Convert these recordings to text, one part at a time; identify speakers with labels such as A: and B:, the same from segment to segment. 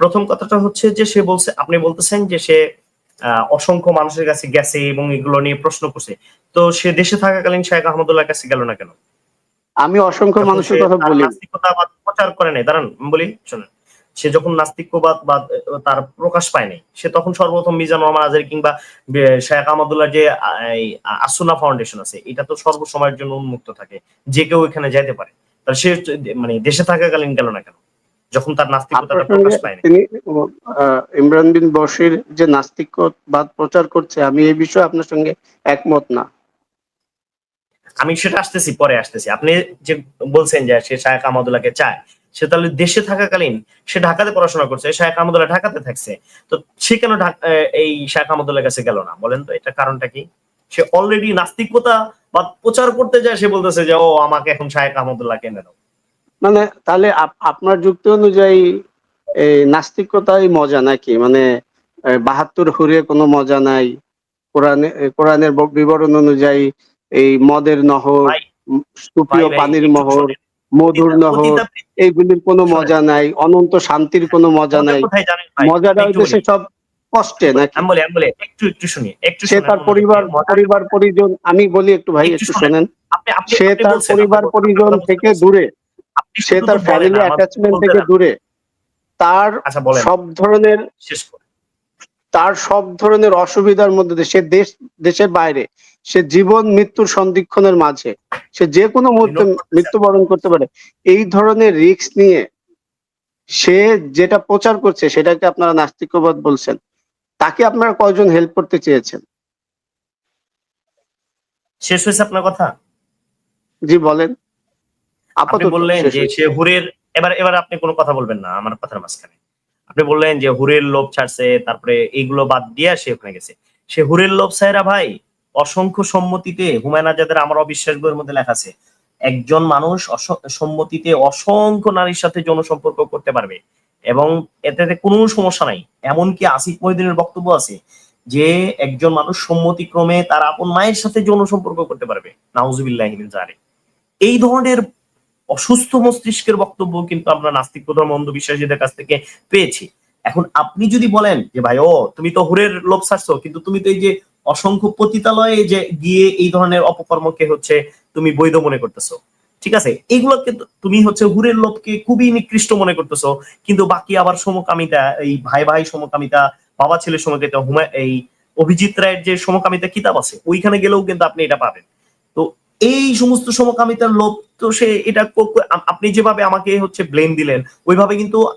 A: প্রথম কথাটা হচ্ছে যে সে বলছে আপনি বলতেছেন যে সে অসংখ্য মানুষের কাছে গেছে এবং এগুলো নিয়ে প্রশ্ন করছে। তো সে দেশে থাকাকালীন শেখ আহমদুল্লাহ কাছে গেল না কেন?
B: আমি অসংখ্য মানুষের কথা বলি।
A: নাস্তিকতাবাদ প্রচার করে নাই দাঁড়ান আমি বলি শোনেন সে যখন নাস্তিকবাদ বা তার প্রকাশ পায় নাই সে তখন সর্বপ্রথম মিজান রহমান আজহারি কিংবা শেখ আহমদুল্লাহ যে আসুনা ফাউন্ডেশন আছে এটা তো সর্বসময়ের জন্য উন্মুক্ত থাকে যে কেউ এখানে যাইতে পারে। তাহলে সে মানে দেশে থাকাকালীন গেল না কেন? যখন তার নাস্তিকতাটা প্রকাশ
B: সঙ্গে
A: পায় নাই
B: তিনি ইমরান বিন বশির যে নাস্তিকবাদ প্রচার করছে আমি এই বিষয়ে আপনার সঙ্গে একমত না।
A: আমি সেটা আসতেছি পরে আসতেছি। আপনি যে বলছেন যে সে শায়েখ আহমদুল্লাহকে চায় সে তাহলে দেশে থাকাকালীন সে ঢাকাতে পড়াশোনা করছে শায়েখ আহমদুল্লাহ ঢাকাতে থাকছে। তো সে কেন এই শায়েখ আহমদুল্লাহ কাছে গেল না? বলেন তো এটা কারণটা কি? সে অলরেডি নাস্তিকতা বা প্রচার করতে যায় সে বলতেছে যে ও আমাকে এখন শায়েখ আহমদুল্লাহ কেন দাও।
B: মানে তাহলে আপ- আপনার যুক্তি অনুযায়ী এই নাস্তিকতাই মজা নাকি? মানে বাহাত্তর হুরে কোনো মজা নাই। কোরআনে কোরআনের বিবরণ অনুযায়ী এই মদের নহর সুপ্রিয় পানির মহর মধুর নহর এইগুলির কোনো মজা নাই অনন্ত শান্তির কোনো মজা নাই। মজাটা হইতেছে সব কষ্টে নাকি?
A: আমি বলি আমি বলি একটু একটু শুনি একটু
B: সে তার পরিবার। পরিবার পরিজন আমি বলি একটু ভাই
A: একটু শোনেন।
B: সে তার পরিবার পরিজন থেকে দূরে। সে তার ফ্যামিলি অ্যাটাচমেন্ট থেকে দূরে। তার
A: আচ্ছা
B: সব ধরনের তার সব ধরনের অসুবিধার মধ্যে দিয়ে সে দেশ দেশের বাইরে সে জীবন মৃত্যুর সন্ধিক্ষণের মাঝে সে যে কোনো মুহূর্তে মৃত্যুবরণ করতে পারে। এই ধরনের রিস্ক নিয়ে সে যেটা প্রচার করছে সেটাকে আপনারা নাস্তিকবাদ বলছেন। তাকে আপনারা কয়জন হেল্প করতে চেয়েছেন?
A: শেষ হয়েছে আপনার কথা?
B: জি বলেন।
A: আপনি বললেন যে সে হুরের এবার এবার আপনি কোনো কথা বলবেন না আমার কথার মাঝখানে। আপনি বললেন যে হুরের লোভ ছাড়ছে তারপরে এইগুলো বাদ দিয়ে সে ওখানে গেছে। সে হুরের লোভ সাইরা ভাই অসংখ্য সম্মতিতে হুমায়ুন আজাদের আমার অবিশ্বাস বইয়ের মধ্যে লেখা আছে একজন মানুষ সম্মতিতে অসংখ্য নারীর সাথে যৌন সম্পর্ক করতে পারবে এবং এতে কোনো সমস্যা নাই। এমনকি আসিফ মহিদিনের বক্তব্য আছে যে একজন মানুষ সম্মতিক্রমে তার আপন মায়ের সাথে যৌন সম্পর্ক করতে পারবে নাউজুবিল্লাহ এই ধরনের অসুস্থ মস্তিষ্কের বক্তব্য কিন্তু আমরা নাস্তিক ধর্ম অন্ধবিশ্বাসীদের কাছ থেকে পেয়েছি। এখন আপনি যদি বলেন যে, ভাই, ও, তুমি তো হুরের লোভ ছাড়ছো, কিন্তু তুমি তো এই যে অসংখ্য পতিতালয়ে যে গিয়ে এই ধরনের অপকর্মকে হচ্ছে তুমি বৈধ মনে করতেছো। ঠিক আছে? এইগুলোকে তো- তুমি হচ্ছে হুরের লোভকে খুবই নিকৃষ্ট মনে করতেছো, কিন্তু বাকি আবার সমকামিতা, এই ভাই ভাই সমকামিতা, বাবা ছেলে সমকামিতা হুমা এই অভিজিৎ রায়ের যে সমকামিতা কিতাব আছে, ওইখানে গেলেও কিন্তু আপনি এটা পাবেন। এই সমস্ত সমকামিতার লোভ তো সে এটা আপনি যেভাবে আমাকে হচ্ছে ব্লেম দিলেন ওইভাবে কিন্তু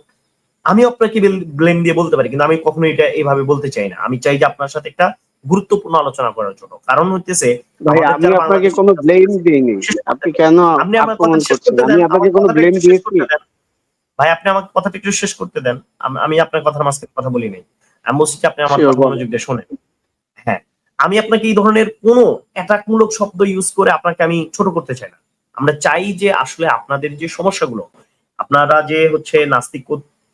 A: আমি আপনাকে ব্লেম দিয়ে বলতে পারি কিন্তু আমি কখনো এটা এইভাবে বলতে চাই না। আমি চাই যে আপনার সাথে একটা গুরুত্বপূর্ণ আলোচনা করার জন্য। কারণ হচ্ছে
B: ভাই
A: আমাদের
B: আমি আপনাকে কোনো ব্লেম দিইনি। আপনি কেন
A: আপনি আমার কথা শেষ
B: করছেন?
A: করতে
B: আমি আপনাকে কোনো ব্লেম দিয়েছি?
A: ভাই আপনি আমাকে কথাটা একটু শেষ করতে দেন। আম- আপনার কথার মাঝখানে কথা বলি নাই। আমি বলছি আপনি আমার মনোযোগ দিয়ে শোনেন। আমি আপনাকে এই ধরনের কোনো অ্যাটাকমূলক শব্দ ইউজ করে আপনাকে আমি ছোট করতে চাই না। আমরা চাই যে আসলে আপনাদের যে সমস্যাগুলো, আপনারা যে হচ্ছে নাস্তিক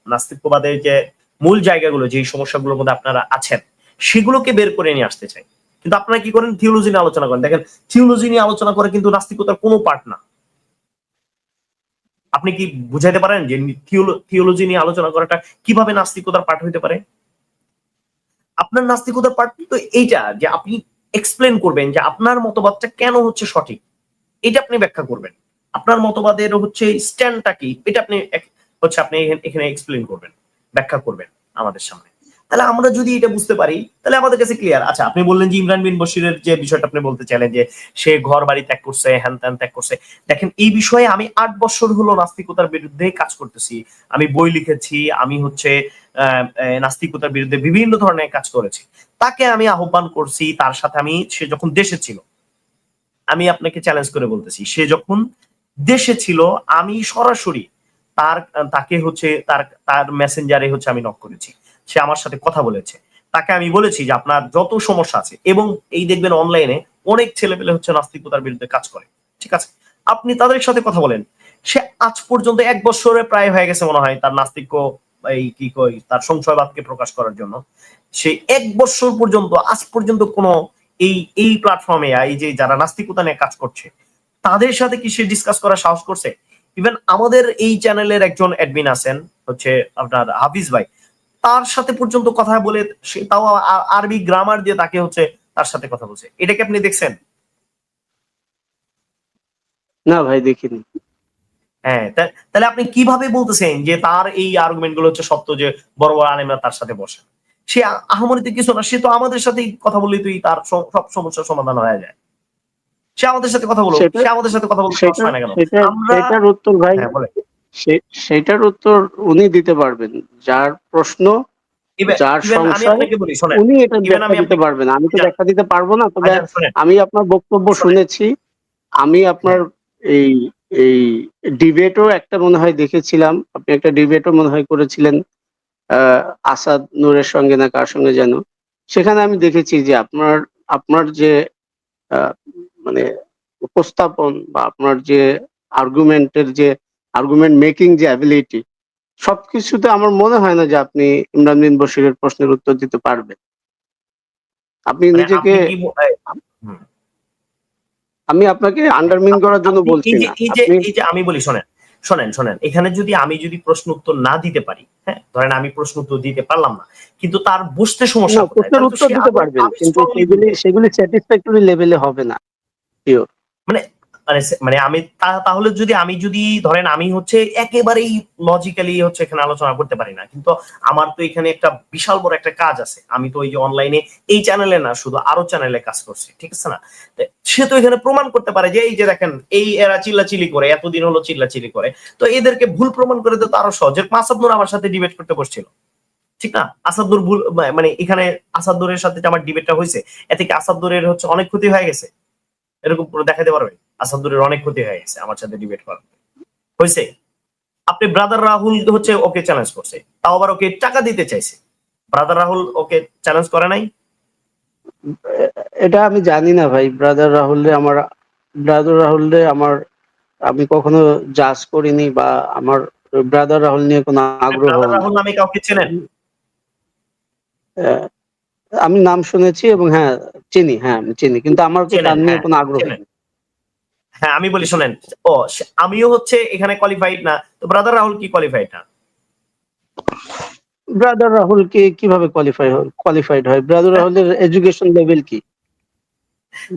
A: নাস্তিকবাদের যে মূল জায়গাগুলো যে সমস্যাগুলোর মধ্যে আপনারা আছেন, সেগুলোকে বের করে নিয়ে আসতে চাই। কিন্তু আপনারা কি করেন? থিওলজি নিয়ে আলোচনা করেন। দেখেন থিওলজি নিয়ে আলোচনা করে কিন্তু নাস্তিকতার কোনো পার্ট না। আপনি কি বুঝাইতে পারেন যে থিওলজি নিয়ে আলোচনা করাটা কীভাবে নাস্তিকতার পার্ট হইতে পারে? আপনার নাস্তিকতার পার্ট তো এইটা যে আপনি এক্সপ্লেন করবেন যে আপনার মতবাদটা কেন হচ্ছে সঠিক? এটা আপনি ব্যাখ্যা করবেন। আপনার মতবাদের হচ্ছে স্ট্যান্ডটা কি? এটা আপনি হচ্ছে আপনি এখানে এক্সপ্লেন করবেন, ব্যাখ্যা করবেন আমাদের সামনে। তাহলে আমরা যদি এটা বুঝতে পারি, তাহলে আমাদের কাছে ক্লিয়ার আচ্ছা আপনি বললেন যে ইমরান বিন বশিরের যে বিষয়টা আপনি বলতে চাইলেন যে সে ঘর বাড়ি ত্যাগ করছে, হ্যান ত্যান ত্যাগ করছে। দেখেন, এই বিষয়ে আমি আট বছর হলো নাস্তিকতার বিরুদ্ধে কাজ করতেছি। আমি বই লিখেছি, আমি হচ্ছে নাস্তিকতার বিরুদ্ধে বিভিন্ন ধরনের কাজ করেছি। তাকে আমি আহ্বান করছি, তার সাথে আমি, সে যখন দেশে ছিল, আমি আপনাকে চ্যালেঞ্জ করে বলতেছি, সে যখন দেশে ছিল, আমি সরাসরি তার, তাকে হচ্ছে, তার তার মেসেঞ্জারে হচ্ছে আমি নক করেছি। সে আমার সাথে কথা বলেছে। তাকে আমি বলেছি যে আপনার যত সমস্যা আছে এবং এই দেখবেন অনলাইনে অনেক ছেলেপেলে হচ্ছে নাস্তিকতার বিরুদ্ধে কাজ করে, ঠিক আছে? আপনি তাদের সাথে কথা বলেন। সে আজ পর্যন্ত এক বছরে প্রায় হয়ে গেছে মনে হয় তার নাস্তিক এই কি কই, তার সংশয়বাদকে প্রকাশ করার জন্য। সে এক বছর পর্যন্ত, আজ পর্যন্ত কোনো এই এই প্ল্যাটফর্মে এই যে যারা নাস্তিকতা নিয়ে কাজ করছে, তাদের সাথে কি সে ডিসকাস করার সাহস করছে? ইভেন আমাদের এই চ্যানেলের একজন অ্যাডমিন আছেন, হচ্ছে আপনার হাফিজ ভাই। তার সাথে পর্যন্ত কথা বলে সে তাও আরবি গ্রামার দিয়ে তাকে হচ্ছে তার সাথে কথা বলছে। এটাকে আপনি দেখছেন?
B: না ভাই দেখিনি।
A: হ্যাঁ তাহলে আপনি কীভাবে বলতেছেন যে তার এই আর্গুমেন্টগুলো হচ্ছে সত্য যে বড় বড় আলেমরা তার সাথে বসে? সে আ- কিছু না সে তো আমাদের সাথেই কথা বললেই তুই তার সব সমস্যার সমাধান হয়ে যায়। সে আমাদের সাথে কথা বলো সে আমাদের সাথে কথা বলতে না কেন? আমরা-
B: উত্তর ভাই
A: হ্যাঁ
B: সেটার উত্তর উনি দিতে পারবেন। যার প্রশ্ন যার সংশয় উনি এটা ব্যাখ্যা দিতে পারবেন। আমি তো
A: আচ্ছা।
B: ব্যাখ্যা দিতে পারব না তবে
A: আচ্ছা,
B: আমি আপনার বক্তব্য শুনেছি। আমি আপনার এই এই ডিবেটও একটা মনে হয় দেখেছিলাম। আপনি একটা ডিবেটও মনে হয় করেছিলেন আহ, আসাদ নূরের সঙ্গে না কার সঙ্গে যেন। সেখানে আমি দেখেছি যে আপনার আপনার যে আহ, মানে উপস্থাপন বা আপনার যে আর্গুমেন্টের যে আর্গুমেন্ট মেকিং যে অ্যাবিলিটি সবকিছুতে আমার মনে হয় না যে আপনি ইমরান বিন বশিরের প্রশ্নের উত্তর দিতে পারবেন। আপনি
A: মানে
B: নিজেকে আমি আপনাকে আন্ডারমিন করার জন্য বলছি
A: এই যে
B: না
A: এই যে এই যে আমি বলি শোনেন শোনেন শোনেন এখানে যদি আমি যদি প্রশ্ন উত্তর না দিতে পারি হ্যাঁ ধরেন আমি প্রশ্ন উত্তর দিতে পারলাম না কিন্তু তার বুঝতে সমস্যা
B: প্রশ্নের উত্তর দিতে পারবেন কিন্তু সেগুলি। সেগুলি স্যাটিসফ্যাক্টরি লেভেলে হবে না
A: মানে সে- মানে আমি তা- তাহলে যদি আমি যদি ধরেন আমি হচ্ছে একেবারেই লজিক্যালি হচ্ছে এখানে আলোচনা করতে পারি না। কিন্তু আমার তো এখানে একটা বিশাল বড় একটা কাজ আছে। আমি তো ওই যে অনলাইনে এই চ্যানেলে না, শুধু আরও চ্যানেলে কাজ করছি, ঠিক আছে না? সে তো এখানে প্রমাণ করতে পারে যে, এই যে দেখেন, এই এরা চিল্লাচিল্লি করে, এতদিন হলো চিল্লাচিল্লি করে। তো এদেরকে ভুল প্রমাণ করে দিতে আরও সহজ। আসাদুর আমার সাথে ডিবেট করতে বসছিল, ঠিক না? আসাদুর ভুল মানে এখানে আসাদুরের সাথে আমার ডিবেটটা হয়েছে, এতে কি আসাদুরের হচ্ছে অনেক ক্ষতি হয়ে গেছে? এরকম পুরো দেখাতে পারবে। আসাদুরের অনেক ক্ষতি হয়ে গেছে আমার সাথে ডিবেট করার। হয়েছে আপনি ব্রাদার রাহুল হচ্ছে ওকে চ্যালেঞ্জ করছে। তাও আবার ওকে টাকা দিতে চাইছে। ব্রাদার রাহুল ওকে চ্যালেঞ্জ করে নাই?
B: এটা আমি জানি না ভাই। ব্রাদার রাহুল রে আমার ব্রাদার রাহুল রে আমার আমি কখনো জাজ করিনি বা আমার ব্রাদার রাহুল নিয়ে কোনো আগ্রহ।
A: রাহুল নামে কাউকে চেনেন?
B: আমি নাম শুনেছি এবং হ্যাঁ চিনি হ্যাঁ আমি চিনি কিন্তু আমার
A: চেনেন,
B: নিয়ে
A: হ্যাঁ,
B: কোনো আগ্রহ নেই।
A: হ্যাঁ আমি বলি শোনেন ও আমিও হচ্ছে এখানে কোয়ালিফাইড না তো ব্রাদার রাহুল কি কোয়ালিফাইড না?
B: ব্রাদার রাহুল কে কীভাবে কোয়ালিফাই কোয়ালিফাইড হয়? ব্রাদার রাহুলের এডুকেশন লেভেল কি?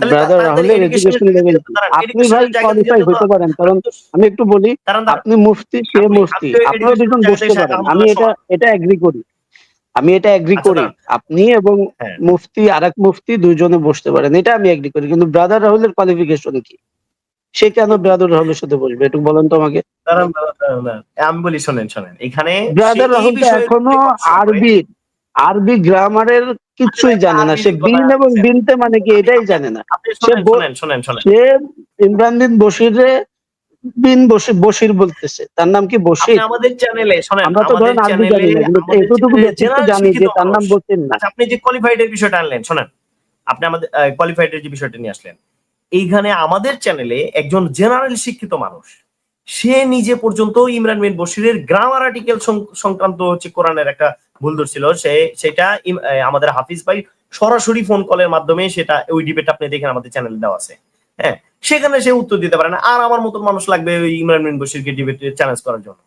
B: ব্রাদার রাহুলের এডুকেশন লেভেল আপনি ভাই কোয়ালিফাই হতে পারেন কারণ আমি একটু বলি। আপনি মুফতি সে মুফতি?
A: আপনি
B: আপনারা দুজন বসতে পারেন। আমি এটা এটা এগ্রি করি। আমি এটা এগ্রি
A: আচ্ছা,
B: করি। আপনি এবং
A: হ্যাঁ।
B: মুফতি আরেক মুফতি দুইজনে বসতে পারেন। এটা আমি এগ্রি করি। কিন্তু ব্রাদার রাহুলের কোয়ালিফিকেশন কি? সে কেন ব্রাদার রাহুলের সাথে বসবে? একটু বলেন তো আমাকে।
A: আমি বলি শোনেন শোনেন। এখানে
B: ব্রাদার
A: সে
B: রাহুল
A: এখনও।
B: আরবি আরবি গ্রামারের কিছুই
A: আচ্ছা,
B: জানে না। সে বিন এবং। বিনতে মানে কি এটাই জানে না।
A: আপনি শোনেন শোনেন
B: সে ইমরান বিন বশিরে বিন বশির বলতেছে। তার নাম কি
A: আপনি
B: বশির
A: আমাদের চ্যানেলে শোনেন
B: আমরা তো ধরেন আরবি
A: চ্যানেলে
B: জানি না কিন্তু এতটুকু জানি যে তার নাম। বশির না।
A: আচ্ছা আপনি যে কোয়ালিফাইড এর বিষয়টা আনলেন শোনেন আপনি আমাদের কোয়ালিফাইড এর যে বিষয়টা নিয়ে আসলেন এইখানে আমাদের চ্যানেলে একজন জেনারেল শিক্ষিত মানুষ সে নিজে পর্যন্ত ইমরান বিন বশিরের গ্রামার আর্টিকেল সংক্রান্ত হচ্ছে কোরআনের একটা ভুল ধরছিল সে সেটা আমাদের হাফিজ ভাই সরাসরি ফোন কলের মাধ্যমে সেটা ওই ডিবেট আপনি দেখেন আমাদের চ্যানেলে দেওয়া আছে। হ্যাঁ সেখানে সে উত্তর দিতে পারে না। আর আমার মতন মানুষ লাগবে ওই ইমরান বিন বশিরকে ডিবেট চ্যালেঞ্জ করার জন্য।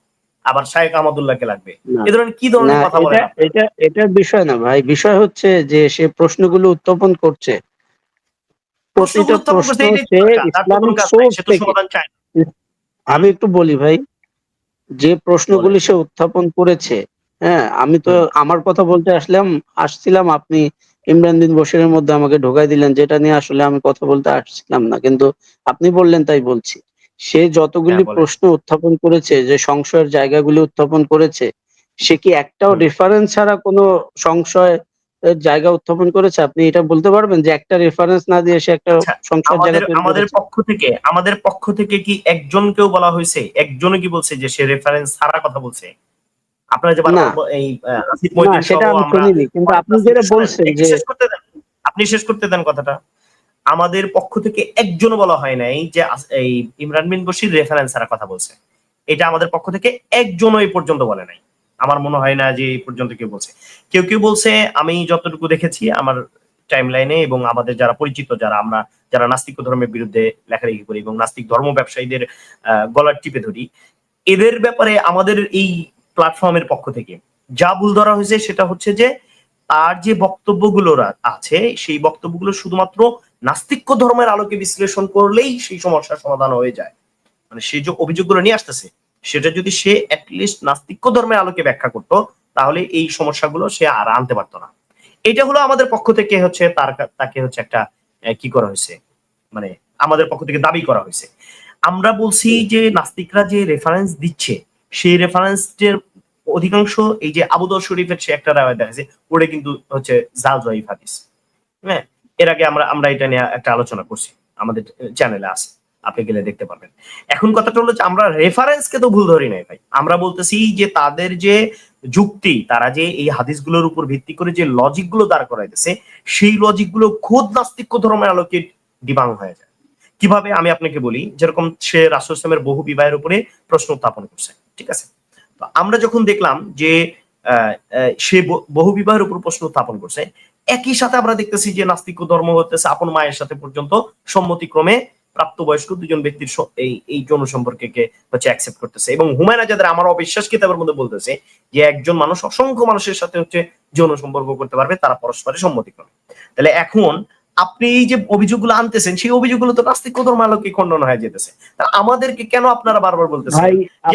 A: আবার শায়েক আহমদুল্লাহকে লাগবে। এ ধরনের কি ধরনের কথা বলেন
B: এটা এটা বিষয় না ভাই। বিষয় হচ্ছে যে সে প্রশ্নগুলো উত্থাপন করছে। প্রতিটা প্রশ্ন সে ইসলামিক সোর্স থেকে। আমি একটু বলি ভাই যে প্রশ্নগুলি সে উত্থাপন করেছে হ্যাঁ আমি তো আমার কথা বলতে আসলাম আসছিলাম আপনি ইমরান বিন বশিরের মধ্যে আমাকে ঢোকাই দিলেন যেটা নিয়ে আসলে আমি কথা বলতে আসছিলাম না। কিন্তু আপনি বললেন তাই বলছি। সে যতগুলি
A: হ্যাঁ,
B: প্রশ্ন উত্থাপন করেছে যে সংশয়ের জায়গাগুলি উত্থাপন করেছে সে কি একটাও রেফারেন্স ছাড়া কোনো সংশয় জায়গা উত্থাপন করেছে? আপনি এটা বলতে পারবেন যে একটা রেফারেন্স না দিয়ে সে একটা
A: আচ্ছা,
B: সংশয়ের জায়গা
A: আমাদের পক্ষ থেকে আমাদের পক্ষ থেকে কি একজনকেও বলা হয়েছে? একজনও কি বলছে যে সে রেফারেন্স ছাড়া কথা বলছে? আপনারা যে এই আসিফ মহিউদ্দিন
B: সেটা আমি শুনিনি কিন্তু আপনি যেটা বলছেন যে
A: শেষ করতে দেন আপনি শেষ করতে দেন কথাটা। আমাদের পক্ষ থেকে একজনও বলা হয় নাই যে এই ইমরান বিন বশির রেফারেন্স ছাড়া কথা বলছে। এটা আমাদের পক্ষ থেকে একজনও এই পর্যন্ত বলে নাই। আমার মনে হয় না যে এই পর্যন্ত কেউ বলছে। কেউ কেউ বলছে আমি যতটুকু দেখেছি আমার টাইম লাইনে এবং আমাদের যারা পরিচিত যারা আমরা যারা নাস্তিক ধর্মের বিরুদ্ধে লেখালেখি করি এবং নাস্তিক ধর্ম ব্যবসায়ীদের আহ, গলার টিপে ধরি এদের ব্যাপারে আমাদের এই প্ল্যাটফর্মের পক্ষ থেকে। যা ভুল ধরা হয়েছে সেটা হচ্ছে যে, তার যে বক্তব্যগুলো আছে, সেই বক্তব্যগুলো শুধুমাত্র নাস্তিক্য ধর্মের আলোকে বিশ্লেষণ করলেই সেই সমস্যার সমাধান হয়ে যায়। মানে সে যে অভিযোগগুলো নিয়ে আসতেছে, সেটা যদি সে অ্যাটলিস্ট নাস্তিক্য ধর্মের আলোকে ব্যাখ্যা করতো, তাহলে এই সমস্যাগুলো সে আর আনতে পারতো না। এটা হলো আমাদের পক্ষ থেকে হচ্ছে তার তাকে হচ্ছে একটা কি করা হয়েছে? মানে আমাদের পক্ষ থেকে দাবি করা হয়েছে। আমরা বলছি যে, নাস্তিকরা যে রেফারেন্স দিচ্ছে, সেই রেফারেন্সের অধিকাংশ এই যে আবুদর শরীফের সে একটা রায় দেখাচ্ছে ওটা কিন্তু হচ্ছে জাল জয়ীফ হাদিস। হ্যাঁ? এর আগে আমরা আমরা এটা নিয়ে একটা আলোচনা করছি, আমাদের চ্যানেলে আছে, আপনি গেলে দেখতে পারবেন। এখন কথাটা হলো যে আমরা রেফারেন্সকে তো ভুল ধরি নাই ভাই। আমরা বলতেছি যে তাদের যে যুক্তি, তারা যে এই হাদিসগুলোর উপর ভিত্তি করে যে লজিকগুলো দাঁড় করাইতেছে, সেই লজিকগুলো খোদ নাস্তিক্য ধর্মের আলোকে ডিবাং হয়ে যায়। কীভাবে? আমি আপনাকে বলি, যেরকম সে রাসুল ইসলামের বহু বিবাহের উপরে প্রশ্ন উত্থাপন করছে, ঠিক আছে? আমরা যখন দেখলাম যে সে বহু বিবাহের উপর প্রশ্ন উত্থাপন করছে, একই সাথে আমরা দেখতেছি যে নাস্তিক্য ধর্ম হতেছে আপন মায়ের সাথে পর্যন্ত সম্মতিক্রমে প্রাপ্তবয়স্ক দুজন ব্যক্তির এই এই যৌন সম্পর্ককে হচ্ছে অ্যাকসেপ্ট করতেছে এবং হুমায়ুন আজাদের আমার অবিশ্বাস কিতাবের মধ্যে বলতেছে যে একজন মানুষ, অসংখ্য মানুষের সাথে হচ্ছে যৌন সম্পর্ক করতে পারবে, তারা পরস্পরের সম্মতিক্রমে। তাহলে এখন আপনি এই যে অভিযোগগুলো আনতেছেন, সেই অভিযোগগুলো তো নাস্তিক ধর্মালোকে খণ্ডন হয়ে যেতেছে। আমাদেরকে কেন আপনারা বারবার বলতেছেন?